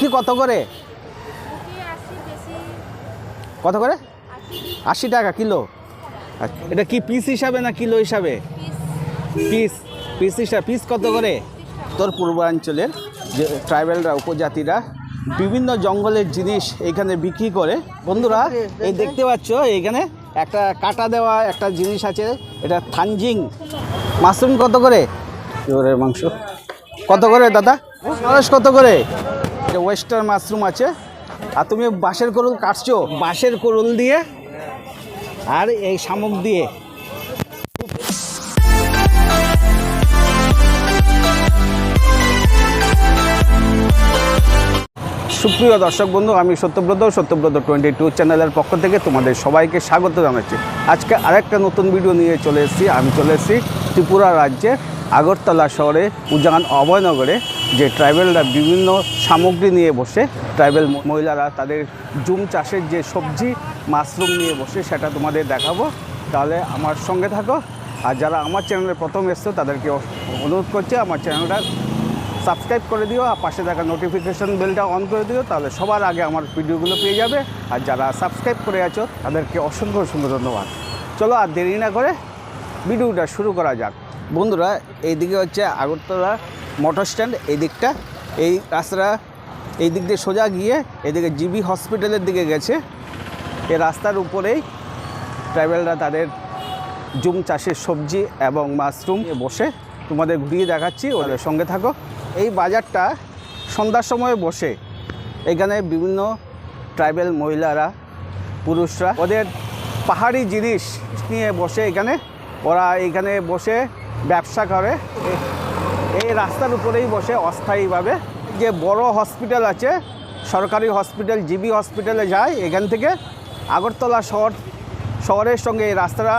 মুখি কত করে? কত করে? আশি টাকা কিলো। এটা কি পিস হিসাবে না কিলো হিসাবে? পিস পিস হিসাবে পিস কত করে? উত্তর পূর্বাঞ্চলের যে ট্রাইবেলরা উপজাতিরা বিভিন্ন জঙ্গলের জিনিস এখানে বিক্রি করে। বন্ধুরা এই দেখতে পাচ্ছ এখানে একটা কাটা দেওয়া একটা জিনিস আছে এটা থানজিং। মাশরুম কত করে? মাংস। কত করে দাদা? নরেশ কত করে? এটা ওয়েস্টার্ন মাশরুম আছে। আর তুমি বাঁশের করুল কাটছো, বাঁশের করুল দিয়ে আর এই শামুক দিয়ে। সুপ্রিয় দর্শক বন্ধু, আমি সত্যব্রত সত্যব্রত টোয়েন্টি টু চ্যানেলের পক্ষ থেকে তোমাদের সবাইকে স্বাগত জানাচ্ছি। আজকে আরেকটা নতুন ভিডিও নিয়ে চলে এসেছি। আমি চলে এসেছি ত্রিপুরা রাজ্যের আগরতলা শহরে উজান অভয়নগরে। যে ট্রাইবেলরা বিভিন্ন সামগ্রী নিয়ে বসে, ট্রাইবেল মহিলারা তাদের জুম চাষের যে সবজি, মাশরুম নিয়ে বসে সেটা তোমাদের দেখাবো। তাহলে আমার সঙ্গে থাকো। আর যারা আমার চ্যানেলে প্রথম এসছো, তাদেরকে অনুরোধ করছে আমার চ্যানেলটা সাবস্ক্রাইব করে দিও আর পাশে থাকা নোটিফিকেশন বেলটা অন করে দিও, তাহলে সবার আগে আমার ভিডিওগুলো পেয়ে যাবে। আর যারা সাবস্ক্রাইব করে আছো, তাদেরকে অসংখ্য অসংখ্য ধন্যবাদ। চলো আর দেরি না করে ভিডিওটা শুরু করা যাক। বন্ধুরা, এইদিকে হচ্ছে আগরতলা মোটর স্ট্যান্ড এই দিকটা এই রাস্তাটা এই দিক দিয়ে সোজা গিয়ে এদিকে জিবি হসপিটালের দিকে গেছে। এই রাস্তার উপরেই ট্রাইবেলরা তাদের জুম চাষের সবজি এবং মাশরুম বসে তোমাদের ঘুরিয়ে দেখাচ্ছি, ওদের সঙ্গে থাকো। এই বাজারটা সন্ধ্যার সময় বসে। এখানে বিভিন্ন ট্রাইবেল মহিলারা, পুরুষরা, ওদের পাহাড়ি জিনিস নিয়ে বসে এখানে। ওরা এখানে বসে ব্যবসা করে। এই রাস্তার উপরেই বসে অস্থায়ীভাবে। যে বড় হসপিটাল আছে, সরকারি হসপিটাল, জিবি হসপিটালে যায়, এখান থেকে আগরতলা শহর শহরের সঙ্গে এই রাস্তাটা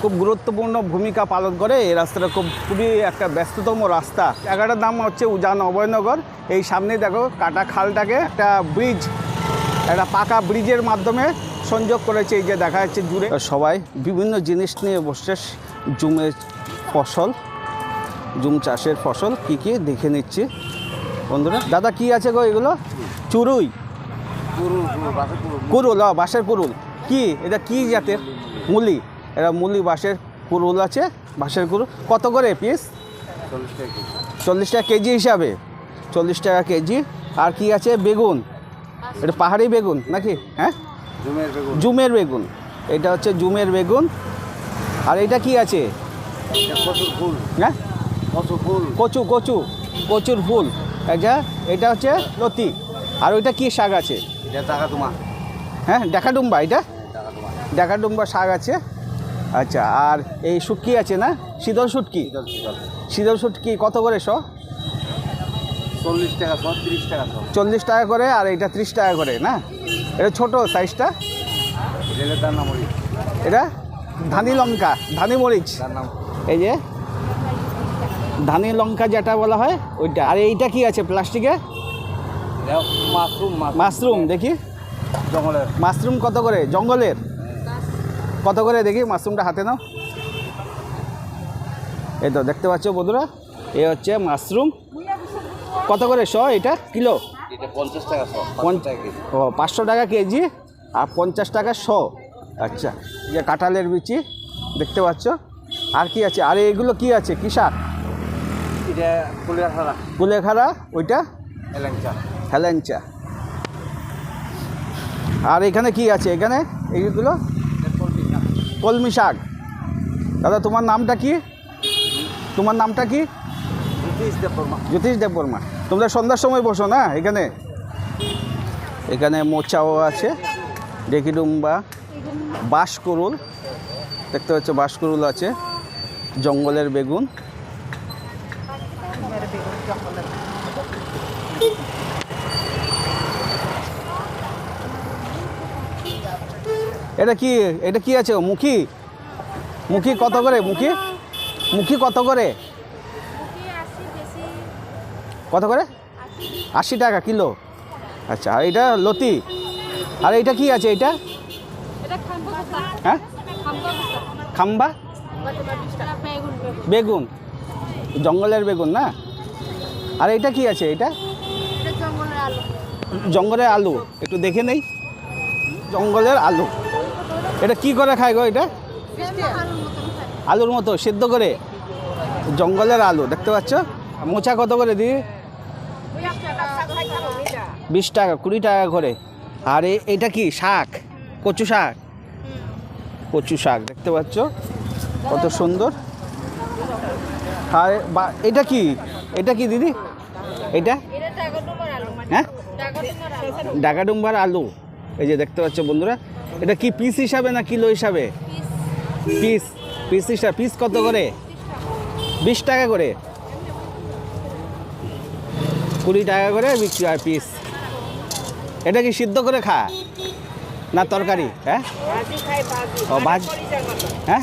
খুব গুরুত্বপূর্ণ ভূমিকা পালন করে। এই রাস্তাটা খুব খুবই একটা ব্যস্ততম রাস্তা। জায়গাটার নাম হচ্ছে উজান অভয়নগর। এই সামনে দেখো কাটা খালটাকে একটা ব্রিজ, একটা পাকা ব্রিজের মাধ্যমে সংযোগ করেছে। এই যে দেখা যাচ্ছে জুড়ে সবাই বিভিন্ন জিনিস নিয়ে বসছে জুমের ফসল জুম চাষের ফসল কি কি দেখে নিচ্ছি। বন্ধুরা দাদা কি আছে গো এগুলো? চুরুই। কুরুল ও, বাঁশের কুরুল। কি? এটা কি জাতের? মুলি। এটা মুলি বাঁশের কুরুল আছে বাঁশের কুরুল। কত করে পিস চল্লিশ টাকা কেজি হিসাবে। চল্লিশ টাকা কেজি। আর কি আছে? বেগুন। এটা পাহাড়ি বেগুন নাকি? হ্যাঁ? জুমের বেগুন। জুমের বেগুন। এটা হচ্ছে জুমের বেগুন। আর এটা কি আছে? ফুল। হ্যাঁ? প্রচুর ফুল। কচু কচু কচুর ফুল। এটা এটা হচ্ছে লতি। আর ওইটা কি শাক আছে? এটা তোমার হ্যাঁ ডেকাডুম্বা এটা? তোমার শাক আছে। আচ্ছা আর এই শুটকি আছে না? শীতল শুটকি? শীতল শুটকি কত করে শ? চল্লিশ টাকা তিরিশ টাকা চল্লিশ টাকা করে আর এটা ত্রিশ টাকা করে না? এটা ছোট সাইজটা? এটা ধানি লঙ্কা ধানি মরিচ। তার নাম এই যে ধানের লঙ্কা যেটা বলা হয় ওইটা। আর এইটা কি আছে প্লাস্টিকে? Mushroom mushroom. দেখি। জঙ্গলের। মাশরুম কত করে? জঙ্গলের? কত করে দেখি? মাশরুমটা হাতে নাও। এই তো দেখতে পাচ্ছ বন্ধুরা এ হচ্ছে মাশরুম। কত করে? শ এটা? কিলো? পঞ্চাশ টাকা ও পাঁচশো টাকা কেজি আর পঞ্চাশ টাকা শ। আচ্ছা যে কাঁঠালের বিচি দেখতে পাচ্ছ? আর কি আছে? আর এগুলো কি আছে? কি শাক এটা ফুলের কুলেখাড়া ওইটা? হেলেঞ্চা। আর এখানে কি আছে? এখানে এইগুলো? কলমি শাক। দাদা তোমার নামটা কি? তোমার নামটা কি? ব্রিটিশ দেববর্মা। জ্যোতিষ দেববর্মা। তোমরা সন্ধ্যার সময় বসো না এখানে? এখানে মোচাও আছে ডেকিডুম্বা বাঁশকুরুল। দেখতে পাচ্ছ বাঁশকুরুল আছে। জঙ্গলের বেগুন। এটা কি? এটা কি আছে মুখি? মুখি কত করে? মুখি? মুখি কত করে? কত করে? আশি টাকা কিলো। আচ্ছা আর এটা লতি? আর এইটা কি আছে? এটা? এটা হ্যাঁ? খাম্বা? বেগুন। জঙ্গলের বেগুন না? আর এটা কি আছে এটা? জঙ্গলের আলু। একটু দেখে নেই। জঙ্গলের আলু। এটা কি করে খায় গো এটা? আলুর মতো, সেদ্ধ করে? জঙ্গলের আলু, দেখতে পাচ্ছ? মোচা কত করে দিই বিশ টাকা, কুড়ি টাকা করে। আর এটা কি, শাক? কচু শাক? কচু শাক, দেখতে পাচ্ছ? কত সুন্দর। আর বা এটা কি? এটা কি দিদি? এটা? হ্যাঁ? ডাকাডুম্বার আলু। এই যে দেখতে পাচ্ছ বন্ধুরা এটা কি পিস হিসাবে না কিলো হিসাবে? পিস পিস হিসাবে পিস কত করে? বিশ টাকা করে। কুড়ি টাকা করে বিক্রি হয় পিস এটা কি সিদ্ধ করে খা? না তরকারি হ্যাঁ? ও ভাজি হ্যাঁ?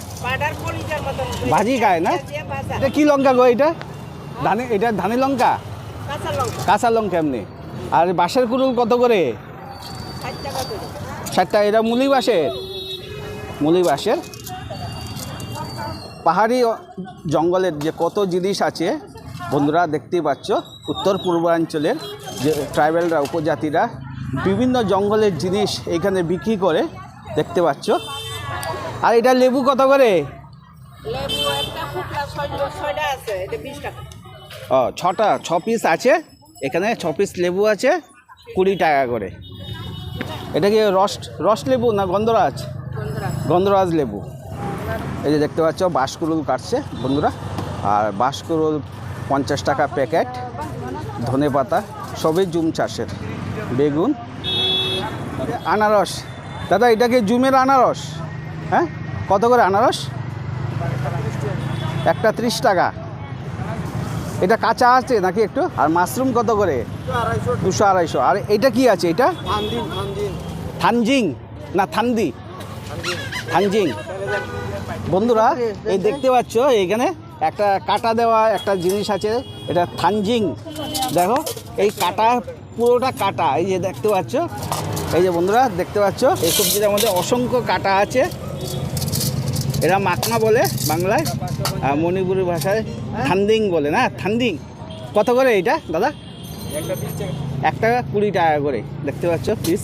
ভাজি খায় না? এটা কি লঙ্কা গো এটা? ধানে এটা ধানি লঙ্কা? কাঁচা লঙ্কা। এমনি। আর বাঁশের কুড়ুল কত করে? ষাটটা এটা মুলি বাঁশের? মুলি বাঁশের? পাহাড়ি জঙ্গলের যে কত জিনিস আছে বন্ধুরা দেখতেই পাচ্ছ উত্তর পূর্বাঞ্চলের যে ট্রাইবেলরা উপজাতিরা বিভিন্ন জঙ্গলের জিনিস এখানে বিক্রি করে দেখতে পাচ্ছ। আর এটা লেবু কত করে? ও ছটা ছ পিস আছে। এখানে ছ পিস লেবু আছে কুড়ি টাকা করে। এটা কি রস রস লেবু না গন্ধরাজ? গন্ধরাজ। লেবু। এই যে দেখতে পাচ্ছ বাঁশকুরুল কাটছে বন্ধুরা। আর বাঁশকুরুল পঞ্চাশ টাকা প্যাকেট ধনে পাতা সবই জুম চাষের। বেগুন আনারস। দাদা এটা কি জুমের আনারস? হ্যাঁ? কত করে আনারস? একটা ত্রিশ টাকা। এটা কাঁচা আছে নাকি একটু? আর মাশরুম কত করে? দুশো আড়াইশো। আর এটা কি আছে এটা? থানজিং? না থানদি। থানজিং। বন্ধুরা এই দেখতে পাচ্ছ এখানে একটা কাটা দেওয়া একটা জিনিস আছে এটা থানজিং। দেখো এই কাটা পুরোটা কাটা এই যে দেখতে পাচ্ছ। এই যে বন্ধুরা দেখতে পাচ্ছ এই সবজিটার মধ্যে অসংখ্য কাটা আছে। এরা মাকনা বলে বাংলায় আর মণিপুরি ভাষায় থান্দিং বলে না? থান্দিং। কত করে এটা দাদা? এক টাকা কুড়ি টাকা করে দেখতে পাচ্ছ পিস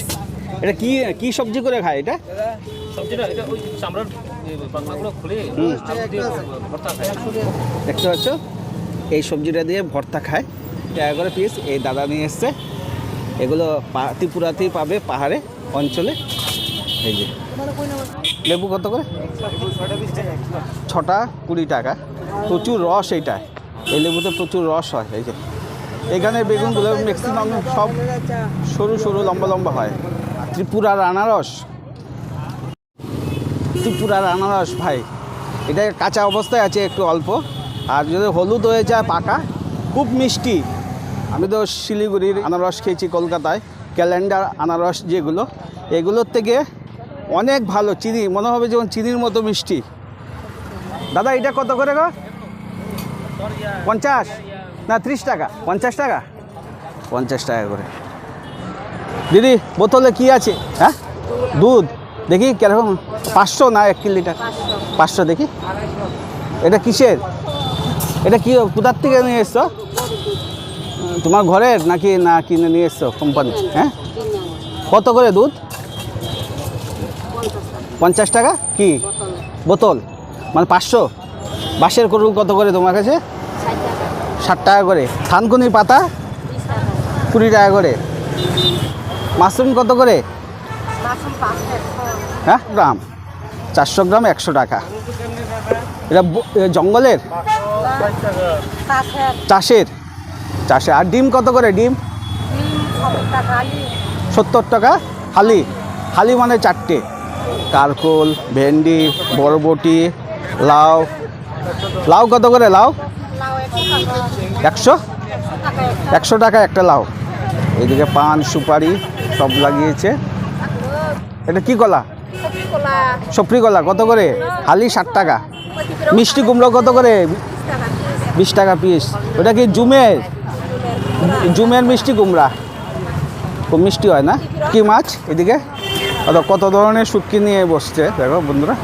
এটা কি কি সবজি করে খায় এটা? দেখতে পাচ্ছ? এই সবজিটা দিয়ে ভর্তা খায়। টাকা করে পিস এই দাদা নিয়ে এসছে। এগুলো ত্রিপুরাতেই পাবে পাহাড়ে অঞ্চলে। এই যে। লেবু কত করে? ছটা কুড়ি টাকা। প্রচুর রস এইটা। এই লেবুতে প্রচুর রস হয়, এই যে। এখানে বেগুনগুলো ম্যাক্সিমাম সব সরু সরু লম্বা লম্বা হয়। ত্রিপুরার আনারস। ত্রিপুরার আনারস, ভাই। এটা কাঁচা অবস্থায় আছে, একটু অল্প। আর যদি হলুদ হয়ে যায়, পাকা, খুব মিষ্টি। আমি তো শিলিগুড়ির আনারস খেয়েছি কলকাতায়। ক্যালেন্ডার আনারস যেগুলো, এগুলোর থেকে অনেক ভালো, চিনি, মনে হবে যেমন চিনির মতো মিষ্টি। দাদা, এটা কত করে গো? পঞ্চাশ? না, ত্রিশ টাকা। পঞ্চাশ টাকা? পঞ্চাশ টাকা করে। দিদি, বোতলে কি আছে? হ্যাঁ? দুধ? দেখি, কীরকম? পাঁচশো না এক কিলো লিটার? পাঁচশো দেখি। এটা কিসের? এটা কি, কোথার থেকে নিয়ে এসছো? তোমার ঘরের নাকি না কিনে নিয়ে এসছো কোম্পানি হ্যাঁ? কত করে দুধ? পঞ্চাশ টাকা? কি? বোতল। মানে পাঁচশো? বাঁশের করুল কত করে তোমার কাছে? ষাট টাকা করে। থানকুনি পাতা? কুড়ি টাকা করে। মাশরুম কত করে? হ্যাঁ? গ্রাম। চারশো গ্রাম একশো টাকা। এটা জঙ্গলের? চাষের? চাষে। আর ডিম কত করে ডিম? সত্তর টাকা? হালি। হালি মানে চারটে। কারকোল, ভেন্ডি, বরবটি, লাউ। লাউ কত করে লাউ? একশো? একশো টাকা একটা লাউ। এদিকে পান, সুপারি সব লাগিয়েছে। এটা কি কলা? সফরি কলা কত করে? হালি ষাট টাকা। মিষ্টি কুমড়ো কত করে? বিশ টাকা পিস। ওটা কি জুমের? জুমের মিষ্টি কুমড়া। খুব মিষ্টি হয় না? কি মাছ এদিকে? অত কত ধরনের শুটকি নিয়ে বসছে? দেখো বন্ধুরা,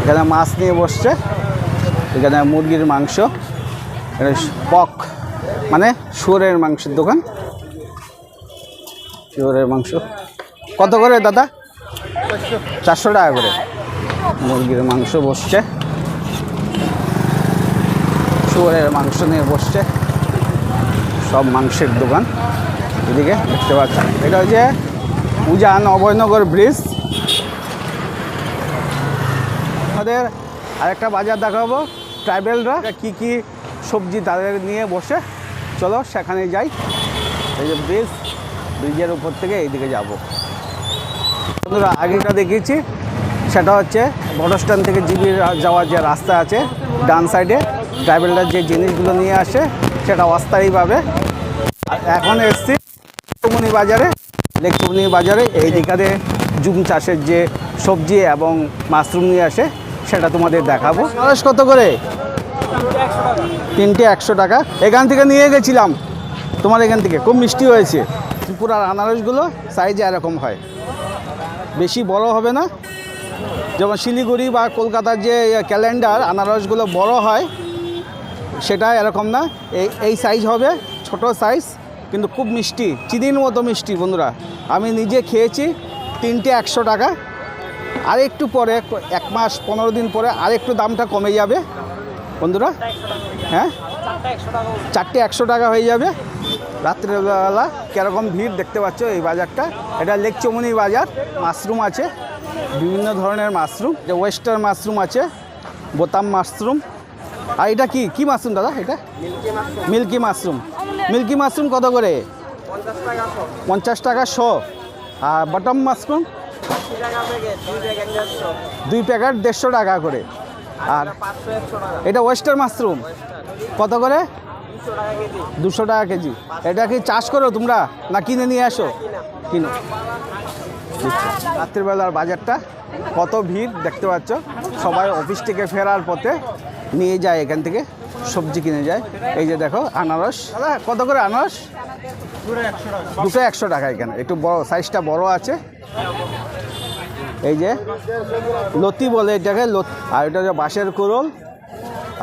এখানে মাছ নিয়ে বসছে, এখানে মুরগির মাংস এটা পক মানে শুয়োরের মাংসের দোকান। শুয়োরের মাংস। কত করে দাদা? চারশো টাকা করে। মুরগির মাংস বসছে। শুয়োরের মাংস নিয়ে বসছে। সব মাংসের দোকান। এদিকে দেখতে পাচ্ছেন। এটা হচ্ছে উজান অভয়নগর ব্রিজ। আমাদের আরেকটা বাজার দেখাবো, ট্রাইবেলরা। কি কি সবজি তাদের নিয়ে বসে। চলো সেখানে যাই। এই যে ব্রিজ, ব্রিজের উপর থেকে এইদিকে যাব। বন্ধুরা আগেটা দেখিয়েছি। সেটা হচ্ছে বড় স্ট্যান্ড থেকে জিবির যাওয়ার যে রাস্তা আছে, ডান সাইডে। ট্রাইবেলরা যে জিনিসগুলো নিয়ে আসে, সেটা অস্থায়ীভাবে। এখন এসছি বাজারে লেকচুমনি বাজারে এই দিকারে জুম চাষের যে সবজি এবং মাশরুম নিয়ে আসে, সেটা তোমাদের দেখাবো। আনারস কত করে? তিনটে একশো টাকা। এখান থেকে নিয়ে গেছিলাম। তোমার এখান থেকে, খুব মিষ্টি হয়েছে। ত্রিপুরার আনারসগুলো সাইজে এরকম হয়। বেশি বড় হবে না। যেমন শিলিগুড়ি বা কলকাতার যে ক্যালেন্ডার আনারসগুলো বড় হয়, সেটা এরকম না। এই এই সাইজ হবে, ছোট সাইজ কিন্তু খুব মিষ্টি, চিনির মতো মিষ্টি বন্ধুরা। আমি নিজে খেয়েছি, তিনটে একশো টাকা। আর একটু পরে, এক মাস পনেরো দিন পরে আর একটু দামটা কমে যাবে। বন্ধুরা হ্যাঁ? চারটে একশো টাকা হয়ে যাবে। রাত্রেবেলা কীরকম ভিড় দেখতে পাচ্ছ এই বাজারটা? এটা লেক চমুনি বাজার মাশরুম আছে। বিভিন্ন ধরনের মাশরুম যে ওয়েস্টার্ন মাশরুম আছে, বোতাম মাশরুম আর এটা কি? কি মাশরুম দাদা এটা? Milky mushroom. মিল্কি মাশরুম কত করে? পঞ্চাশ টাকা শো। আর বটম মাশরুম? দুই প্যাকেট দেড়শো টাকা করে। আর এটা ওয়েস্টার্ন মাশরুম। কত করে? দুশো টাকা কেজি। এটা কি চাষ করো তোমরা? না কিনে নিয়ে আসো? কিনো। রাত্রিবেলার বাজারটা। কত ভিড় দেখতে পাচ্ছ? সবাই অফিস থেকে ফেরার পথে নিয়ে যায় এখান থেকে সবজি কিনে যায়। এই যে দেখো আনারস। দাদা কত করে আনারস? দুশো একশো টাকা এখানে। একটু বড় সাইজটা বড় আছে। এই যে লতি বলে এটাকে লত। আর এটা হচ্ছে বাঁশের কুড়োল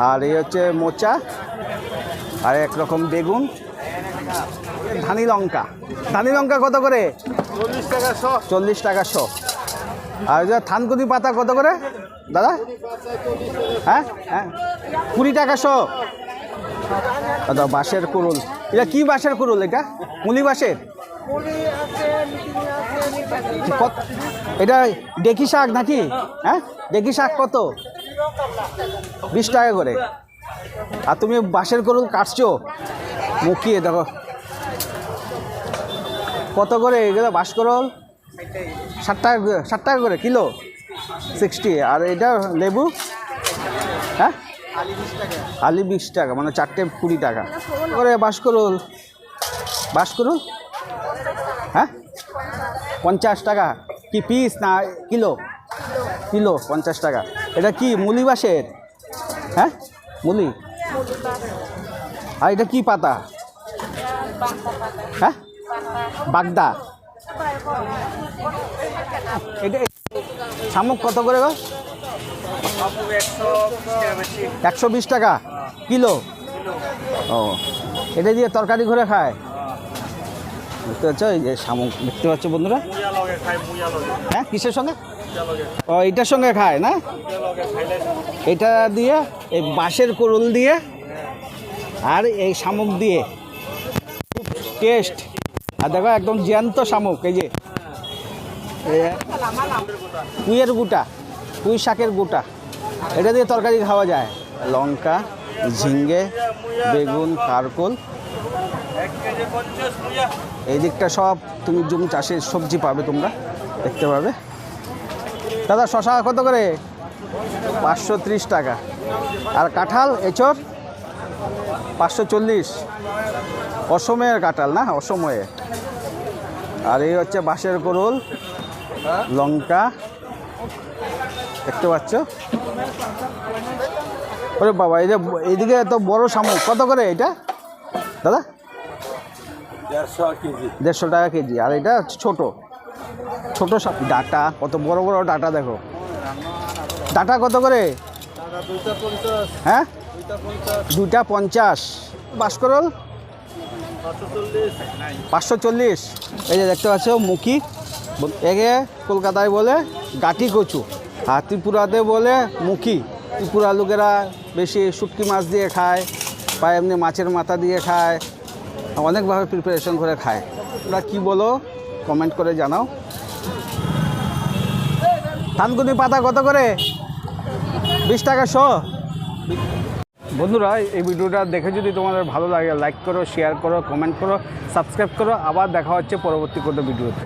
আর এই হচ্ছে মোচা আর এক রকম বেগুন। ধানি লঙ্কা। ধানি লঙ্কা কত করে? চল্লিশ টাকা শো চল্লিশ টাকা শো আর যে থানকুনি পাতা কত করে? দাদা? হ্যাঁ? হ্যাঁ? কুড়ি টাকা শো। দাদা, বাঁশের কুড়ুল। এটা কি বাঁশের কুড়ুল এটা? মুলি বাঁশের? এটা ডেকি শাক নাকি? হ্যাঁ? ডেকি শাক কত? বিশ টাকা করে। আর তুমি বাঁশের কুড়ুল কাটছো? মুখিয়ে দেখো। কত করে এগুলো বাস করল ষাট টাকা ষাট টাকা করে কিলো? সিক্সটি আর এটা লেবু? হ্যাঁ? আলি বিশ টাকা মানে চারটে কুড়ি টাকা। করে বাস করুন বাস করুন হ্যাঁ? পঞ্চাশ টাকা। কি পিস না কিলো? কিলো, পঞ্চাশ টাকা। এটা কি, মুলি বাসের হ্যাঁ? মুলি? আর এটা কি পাতা? হ্যাঁ? বাগদা। এটা শামুক কত করে গো? একশো বিশ টাকা। কিলো? ও, এটা দিয়ে তরকারি করে খায়? দেখতে পাচ্ছ এই যে শামুক, দেখতে পাচ্ছ বন্ধুরা? হ্যাঁ কিসের সঙ্গে? ও এটার সঙ্গে খায় না? এটা দিয়ে, এই বাঁশের কোরল দিয়ে আর এই শামুক দিয়ে। টেস্ট আর দেখো একদম জ্যান্ত শামুক, এই যে। এই পুঁইয়ের গুটা, পুঁই শাকের গুটা। এটা দিয়ে তরকারি খাওয়া যায়। লঙ্কা ঝিঙ্গে বেগুন, কারকোল। এই দিকটা সব তুমি জুম চাষের সবজি পাবে তোমরা, দেখতে পাবে। দাদা শশা কত করে? পাঁচশো ত্রিশ টাকা। আর কাঁঠাল এচর পাঁচশো চল্লিশ। অসময়ের কাঁঠাল না? অসময়ে। আর এই হচ্ছে বাঁশের কোরল লঙ্কা। দেখতে পাচ্ছ? ওরে বাবা এই যে এইদিকে এত বড় শামুক। কত করে এটা? দাদা? দেড়শো টাকা কেজি। আর এটা ছোট। ছোট সাপ ডাটা কত বড় বড় ডাটা দেখো। ডাটা কত করে? হ্যাঁ? দুইটা পঞ্চাশ। বাসকরল পাঁচশো চল্লিশ। এই যে দেখতে পাচ্ছ মুখি। এগে কলকাতায় বলে গাটি কচু। আর ত্রিপুরাতে বলে মুখি। ত্রিপুরা লোকেরা বেশি শুটকি মাছ দিয়ে খায়, বা এমনি মাছের মাথা দিয়ে খায়, অনেকভাবে প্রিপারেশন করে খায়। তোমরা কী বলো? কমেন্ট করে জানাও। থানকুনি পাতা কত করে? বিশ টাকা শো। বন্ধুরা, এই ভিডিওটা দেখে যদি তোমাদের ভালো লাগে লাইক করো শেয়ার করো কমেন্ট করো সাবস্ক্রাইব করো, আবার দেখা হচ্ছে পরবর্তী কোনো ভিডিওতে।